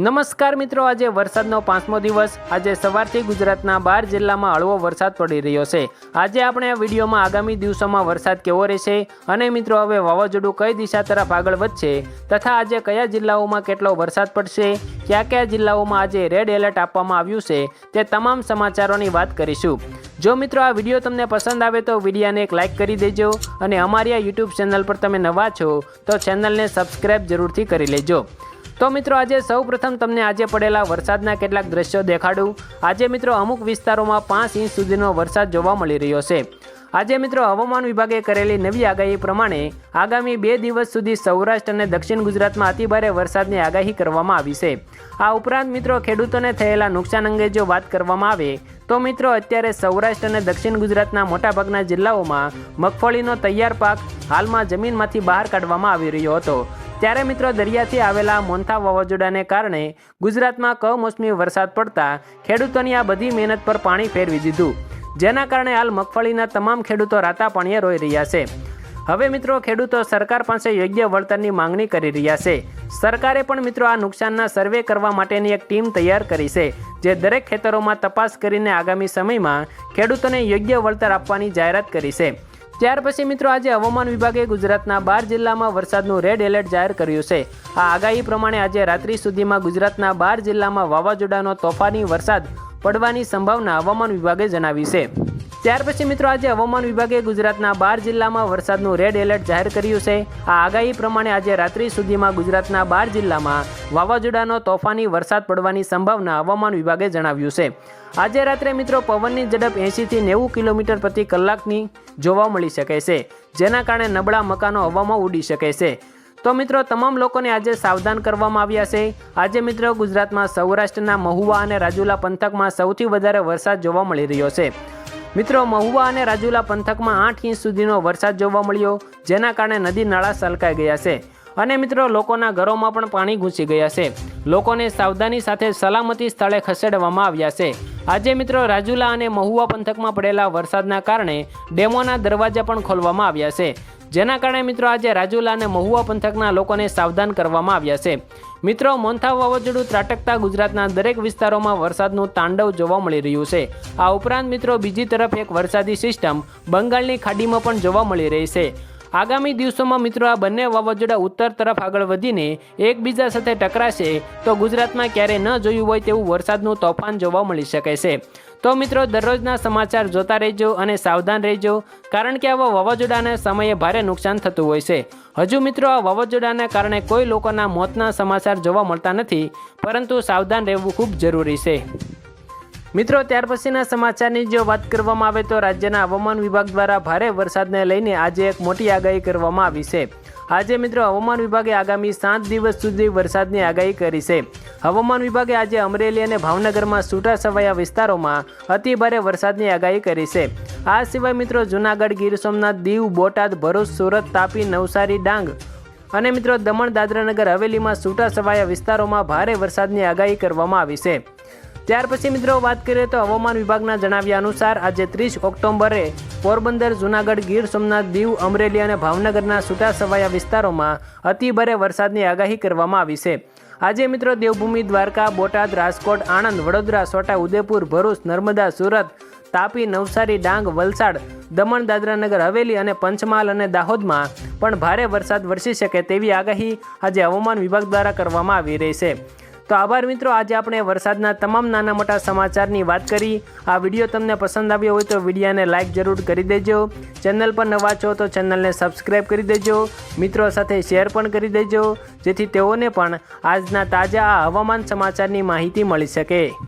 નમસ્કાર મિત્રો, આજે વરસાદનો પાંચમો દિવસ. આજે સવારથી ગુજરાતના બાર જિલ્લામાં હળવો વરસાદ પડી રહ્યો છે. આજે આપણે આ વિડીયોમાં આગામી દિવસોમાં વરસાદ કેવો રહેશે અને મિત્રો, હવે વાવાઝોડું કઈ દિશા તરફ આગળ વધશે તથા આજે કયા જિલ્લાઓમાં કેટલો વરસાદ પડશે, કયા કયા જિલ્લાઓમાં આજે રેડ એલર્ટ આપવામાં આવ્યું છે, તે તમામ સમાચારોની વાત કરીશું. જો મિત્રો, આ વીડિયો તમને પસંદ આવે તો વિડીયાને એક લાઇક કરી દેજો અને અમારી આ યુટ્યુબ ચેનલ પર તમે નવા છો તો ચેનલને સબસ્ક્રાઇબ જરૂરથી કરી લેજો. તો મિત્રો આજે સૌ પ્રથમ તમને આજે પડેલા વરસાદના કેટલાક દ્રશ્યો દેખાડું. આજે મિત્રો અમુક વિસ્તારોમાં પાંચ ઇંચ સુધીનો વરસાદ જોવા મળી રહ્યો છે. આજે મિત્રો હવામાન વિભાગે કરેલી નવી આગાહી પ્રમાણે આગામી બે દિવસ સુધી સૌરાષ્ટ્ર અને દક્ષિણ ગુજરાતમાં અતિભારે વરસાદની આગાહી કરવામાં આવી છે. આ ઉપરાંત મિત્રો ખેડૂતોને થયેલા નુકસાન અંગે જો વાત કરવામાં આવે, તો મિત્રો અત્યારે સૌરાષ્ટ્ર અને દક્ષિણ ગુજરાતના મોટાભાગના જિલ્લાઓમાં મગફળીનો તૈયાર પાક હાલમાં જમીનમાંથી બહાર કાઢવામાં આવી રહ્યો હતો. ત્યારે મિત્રો દરિયાથી આવેલા મોન્થા વાવાઝોડાને કારણે ગુજરાતમાં કમોસમી વરસાદ પડતા ખેડૂતોની આ બધી મહેનત પર પાણી ફેરવી દીધું. જેના કારણે હાલ મગફળીના તમામ ખેડૂતો રાતા પાણીએ રોઈ રહ્યા છે. હવે મિત્રો ખેડૂતો સરકાર પાસે યોગ્ય વળતરની માંગણી કરી રહ્યા છે. સરકારે પણ મિત્રો આ નુકસાનના સર્વે કરવા માટેની એક ટીમ તૈયાર કરી છે, જે દરેક ખેતરોમાં તપાસ કરીને આગામી સમયમાં ખેડૂતોને યોગ્ય વળતર આપવાની જાહેરાત કરી છે. ત્યાર પછી મિત્રો આજે હવામાન વિભાગે ગુજરાતના બાર જિલ્લામાં વરસાદનું રેડ એલર્ટ જાહેર કર્યું છે. આ આગાહી પ્રમાણે આજે રાત્રિ સુધીમાં ગુજરાતના બાર જિલ્લામાં વાવાઝોડાનો તોફાની વરસાદ પડવાની સંભાવના હવામાન વિભાગે જણાવી છે. ત્યાર પછી મિત્રો આજે હવામાન વિભાગે ગુજરાતના બાર જિલ્લામાં વરસાદનું રેડ એલર્ટ જાહેર કર્યું છે. આ આગાહી પ્રમાણે આજે રાત્રિ સુધીમાં ગુજરાતના બાર જિલ્લામાં વાવાઝોડાનો તોફાની વરસાદ પડવાની સંભાવના હવામાન વિભાગે જણાવ્યું છે. આજે રાત્રે મિત્રો પવનની ઝડપ એંશીથી નેવું કિલોમીટર પ્રતિ કલાકની જોવા મળી શકે છે, જેના કારણે નબળા મકાનો હવામાં ઉડી શકે છે. તો મિત્રો તમામ લોકોને આજે સાવધાન કરવામાં આવ્યા છે. આજે મિત્રો ગુજરાતમાં સૌરાષ્ટ્રના મહુવા અને રાજુલા પંથકમાં સૌથી વધારે વરસાદ જોવા મળી રહ્યો છે. મિત્રો, મહુવા અને રાજુલા પંથકમાં આઠ ઇંચ સુધીનો વરસાદ જોવા મળ્યો, જેના કારણે નદી નાળા સલકાઈ ગયા છે. અને મિત્રો, લોકોના ઘરોમાં પણ પાણી ઘૂસી ગયા છે. લોકોને સાવધાની સાથે સલામતી સ્થળે ખસેડવામાં આવ્યા છે. આજે મિત્રો, રાજુલા અને મહુવા પંથકમાં પડેલા વરસાદના કારણે ડેમોના દરવાજા પણ ખોલવામાં આવ્યા છે. જેના કારણે મિત્રો આજે રાજુલા અને મહુવા પંથકના લોકોને સાવધાન કરવામાં આવ્યા છે. મિત્રો મોન્થા વાવાઝોડું ત્રાટકતા ગુજરાતના દરેક વિસ્તારોમાં વરસાદનું તાંડવ જોવા મળી રહ્યું છે. આ ઉપરાંત મિત્રો, બીજી તરફ એક વરસાદી સિસ્ટમ બંગાળની ખાડીમાં પણ જોવા મળી રહી છે. આગામી દિવસોમાં મિત્રો આ બંને વાવાઝોડા ઉત્તર તરફ આગળ વધીને એકબીજા સાથે ટકરાશે, તો ગુજરાતમાં ક્યારે ન જોયું હોય તેવું વરસાદનું તોફાન જોવા મળી શકે છે. તો મિત્રો, દરરોજના સમાચાર જોતા રહેજો અને સાવધાન રહેજો, કારણ કે આવા વાવાઝોડાના સમયે ભારે નુકસાન થતું હોય છે. હજુ મિત્રો, આ વાવાઝોડાના કારણે કોઈ લોકોના મોતના સમાચાર જોવા મળતા નથી, પરંતુ સાવધાન રહેવું ખૂબ જરૂરી છે. મિત્રો, ત્યાર પછીના સમાચારની જો વાત કરવામાં આવે તો રાજ્યના હવામાન વિભાગ દ્વારા ભારે વરસાદને લઈને આજે એક મોટી આગાહી કરવામાં આવી છે. આજે મિત્રો, હવામાન વિભાગે આગામી સાત દિવસ સુધી વરસાદની આગાહી કરી છે. હવામાન વિભાગે આજે અમરેલી અને ભાવનગરમાં છૂટાછવાયા વિસ્તારોમાં અતિ ભારે વરસાદની આગાહી કરી છે. આ સિવાય મિત્રો, જૂનાગઢ, ગીર સોમનાથ, દીવ, બોટાદ, ભરૂચ, સુરત, તાપી, નવસારી, ડાંગ અને મિત્રો, દમણ, દાદરાનગર, હવેલીમાં છૂટાછવાયા વિસ્તારોમાં ભારે વરસાદની આગાહી કરવામાં આવી છે. ત્યાર પછી મિત્રો વાત કરીએ તો હવામાન વિભાગના જણાવ્યા અનુસાર આજે ત્રીસ ઓક્ટોબરે પોરબંદર, જૂનાગઢ, ગીર સોમનાથ, દીવ, અમરેલી અને ભાવનગરના છૂટાછવાયા વિસ્તારોમાં અતિભારે વરસાદની આગાહી કરવામાં આવી છે. આજે મિત્રો દેવભૂમિ, દ્વારકા, બોટાદ, રાજકોટ, આણંદ, વડોદરા, સોટા ઉદેપુર ભરૂચ, નર્મદા, સુરત, તાપી, નવસારી, ડાંગ, વલસાડ, દમણ, દાદરાનગર, હવેલી અને પંચમહાલ અને દાહોદમાં પણ ભારે વરસાદ વરસી શકે તેવી આગાહી આજે હવામાન વિભાગ દ્વારા કરવામાં આવી રહી છે. તો આભાર મિત્રો, આજે આપણે વરસાદના તમામ નાના મોટા સમાચારની વાત કરી. આ વીડિયો તમને પસંદ આવ્યો હોય તો વિડીયોને લાઇક જરૂર કરી દેજો. ચેનલ પર નવા છો તો ચેનલને સબસ્ક્રાઈબ કરી દેજો. મિત્રો સાથે શેર પણ કરી દેજો, જેથી તેઓને પણ આજના તાજા આ હવામાન સમાચારની માહિતી મળી શકે.